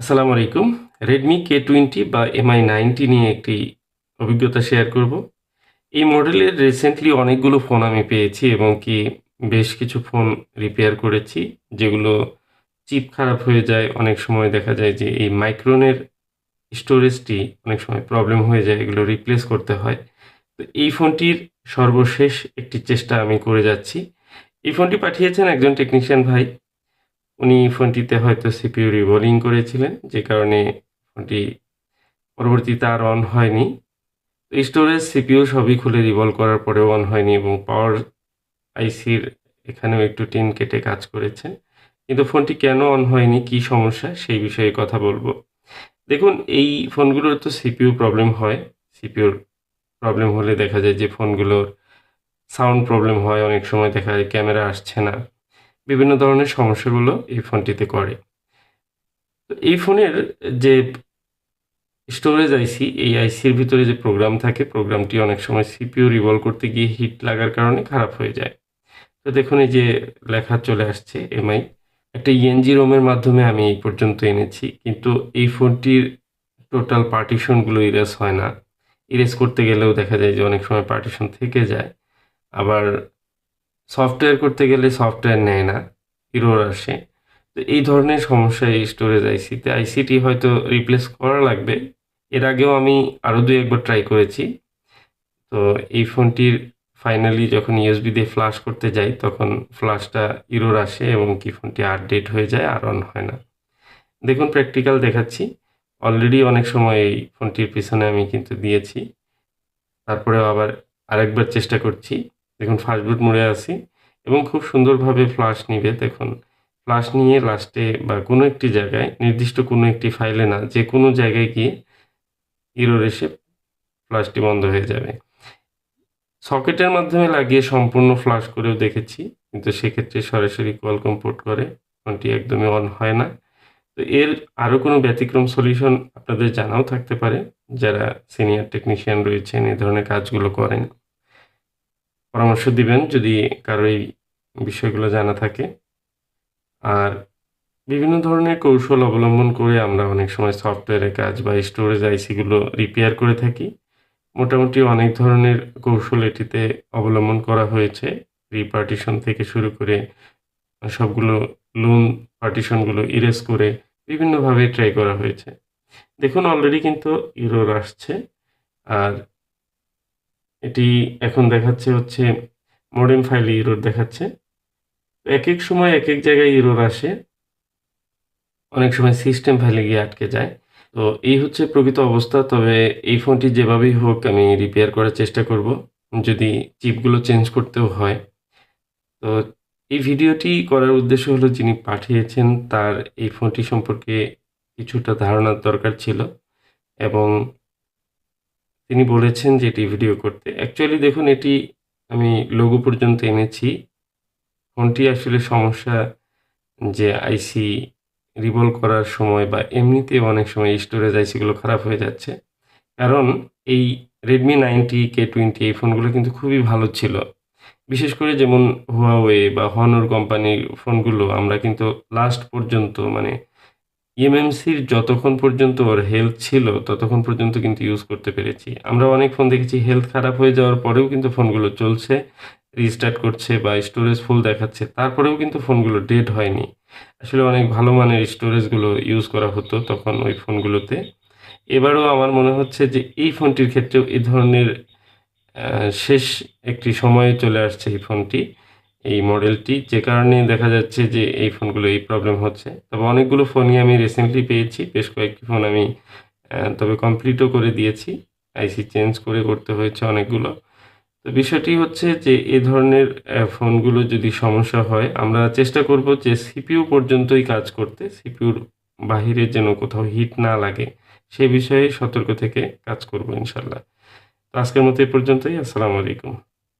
আসসালামু আলাইকুম। Redmi K twenty বা এমআই নাইনটি নিয়ে একটি অভিজ্ঞতা শেয়ার করব। এই মডেলের রিসেন্টলি অনেকগুলো ফোন আমি পেয়েছি এবং কি বেশ কিছু ফোন রিপেয়ার করেছি, যেগুলো চিপ খারাপ হয়ে যায়। অনেক সময় দেখা যায় যে এই মাইক্রোনের স্টোরেজটি অনেক সময় প্রবলেম হয়ে যায়, এগুলো রিপ্লেস করতে হয়। তো এই ফোনটির সর্বশেষ একটি চেষ্টা আমি করে যাচ্ছি। এই ফোনটি পাঠিয়েছেন একজন টেকনিশিয়ান ভাই। উনি ফোনটিতে হয়তো সিপিইউ রিবোলিং করেছিলেন, যে কারণে ফোনটি পরবর্তীতে আর অন হয়নি। স্টোরেজ সিপিইউ সবই খুলে রিভলভ করার পরেও অন হয়নি এবং পাওয়ার আইসির এখানেও একটু টিন কেটে কাজ করেছেন কিন্তু ফোনটি কেন অন হয়নি, কি সমস্যা, সেই বিষয়ে কথা বলব। দেখুন, এই ফোনগুলোর তো সিপিইউ প্রবলেম হয়। সিপিউর প্রবলেম হলে দেখা যায় যে ফোনগুলোর সাউন্ড প্রবলেম হয়, অনেক সময় দেখা যায় ক্যামেরা আসছে না। বিভিন্ন ধরনের সমস্যাগুলো এই ফোনটিতে করে। তো এই ফোনের যে স্টোরেজ আইসি এই আইসির ভিতরে যে প্রোগ্রাম থাকে প্রোগ্রামটি অনেক সময় সিপিইউ রিভলভ করতে গিয়ে হিট লাগার কারণে খারাপ হয়ে যায়। তো দেখুন এই যে লেখা চলে আসছে এমআই একটা ইএনজি রোমের মাধ্যমে আমি এই পর্যন্ত এনেছি, কিন্তু এই ফোনটির টোটাল পার্টিশনগুলো ইরেজ হয় না। ইরেজ করতে গেলেও দেখা যায় যে অনেক সময় পার্টিশন থেকে যায়। আবার সফটওয়্যার করতে গেলে সফটওয়্যার নেয় না ইরোর আসে। তো এই ধরনের সমস্যা এই স্টোরেজ আইসিতে আইসিটি হয়তো রিপ্লেস করা লাগবে। এর আগেও আমি আরও দু একবার ট্রাই করেছি। তো এই ফোনটির ফাইনালি যখন ইউএসবি দিয়ে ফ্লাশ করতে যাই, তখন ফ্লাশটা ইরোর আসে এবং কি ফোনটি আপডেট হয়ে যায় আর অন হয় না। দেখুন প্র্যাকটিক্যাল দেখাচ্ছি। অলরেডি অনেক সময় এই ফোনটির পিছনে আমি কিন্তু দিয়েছি। তারপরেও আবার আরেকবার চেষ্টা করছি। দেখুন ফার্স্ট বুট মোড়ে আছি এবং খুব সুন্দরভাবে ফ্লাশ নিবে। দেখুন ফ্লাশ নিয়ে লাস্টে বা কোনো একটি জায়গায়, নির্দিষ্ট কোনো একটি ফাইলে না, যে কোনো জায়গায় গিয়ে ইরোর এসে ফ্লাশটি বন্ধ হয়ে যাবে। সকেটের মাধ্যমে লাগিয়ে সম্পূর্ণ ফ্লাশ করেও দেখেছি, কিন্তু সেক্ষেত্রে সরাসরি কোয়ালকম পোর্ট করে ফোনটি একদমই অন হয় না। তো এর আরও কোনো ব্যতিক্রম সলিউশন আপনাদের জানাও থাকতে পারে, যারা সিনিয়র টেকনিশিয়ান রয়েছেন এই ধরনের কাজগুলো করেন। পরামর্শ দিবেন যদি কারও এই বিষয়গুলো জানা থাকে। আর বিভিন্ন ধরনের কৌশল অবলম্বন করে আমরা অনেক সময় সফটওয়্যারের কাজ বা স্টোরেজ আইসিগুলো রিপেয়ার করে থাকি। মোটামুটি অনেক ধরনের কৌশল এটিতে অবলম্বন করা হয়েছে। রিপার্টিশন থেকে শুরু করে সবগুলো লোন পার্টিশনগুলো ইরেজ করে বিভিন্নভাবে ট্রাই করা হয়েছে। দেখুন অলরেডি কিন্তু ইরোর আসছে। আর এটি এখন দেখাচ্ছে হচ্ছে মডেম ফাইলে ইরোর দেখাচ্ছে। এক এক সময় এক এক জায়গায় ইরোর আসে। অনেক সময় সিস্টেম ফাইলে গিয়ে আটকে যায়। তো এই হচ্ছে প্রকৃত অবস্থা। তবে এই ফোনটি যেভাবেই হোক আমি রিপেয়ার করার চেষ্টা করব। যদি চিপগুলো চেঞ্জ করতেও হয়। তো এই ভিডিওটি করার উদ্দেশ্য হলো যিনি পাঠিয়েছেন, তার এই ফোনটি সম্পর্কে কিছুটা ধারণার দরকার ছিল। এবং তিনি বলেছেন যে এটি ভিডিও করতে। অ্যাকচুয়ালি দেখুন, এটি আমি লোগো পর্যন্ত এনেছি। ফোনটি আসলে সমস্যা যে আইসি রিভলভ করার সময় বা এমনিতে অনেক সময় স্টোরেজ আইসিগুলো খারাপ হয়ে যাচ্ছে। কারণ এই রেডমি নাইনটি কে টোয়েন্টি এই ফোনগুলো কিন্তু খুবই ভালো ছিল। বিশেষ করে যেমন হুয়াওয়ে বা হনর কোম্পানির ফোনগুলো আমরা কিন্তু লাস্ট পর্যন্ত মানে ইএমএমসির যতক্ষণ পর্যন্ত ওর হেলথ ছিল, ততক্ষণ পর্যন্ত কিন্তু ইউজ করতে পেরেছি। আমরা অনেক ফোন দেখেছি হেলথ খারাপ হয়ে যাওয়ার পরেও কিন্তু ফোনগুলো চলছে রিস্টার্ট করছে বা স্টোরেজ ফুল দেখাচ্ছে, তারপরেও কিন্তু ফোনগুলো ডেড হয়নি। আসলে অনেক ভালো মানের স্টোরেজগুলো ইউজ করা হতো তখন ওই ফোনগুলোতে এবারও আমার মনে হচ্ছে যে এই ফোনটির ক্ষেত্রেও এই ধরনের শেষ একটি সময়ে চলে আসছে এই ফোনটি এই মডেলটি, যে কারণে দেখা যাচ্ছে যে এই ফোনগুলো এই প্রবলেম হচ্ছে। তবে অনেকগুলো ফোনই আমি রিসেন্টলি পেয়েছি, বেশ কয়েকটি ফোন আমি তবে কমপ্লিটও করে দিয়েছি। আইসি চেঞ্জ করে করতে হয়েছে অনেকগুলো। তো বিষয়টি হচ্ছে যে এই ধরনের ফোনগুলো যদি সমস্যা হয়, আমরা চেষ্টা করব যে সিপিইউ পর্যন্তই কাজ করতে সিপিউর বাহিরে যেন কোথাও হিট না লাগে, সে বিষয়ে সতর্ক থেকে কাজ করব ইনশাল্লাহ আজকের মতো এই পর্যন্তই, আসসালামু আলাইকুম।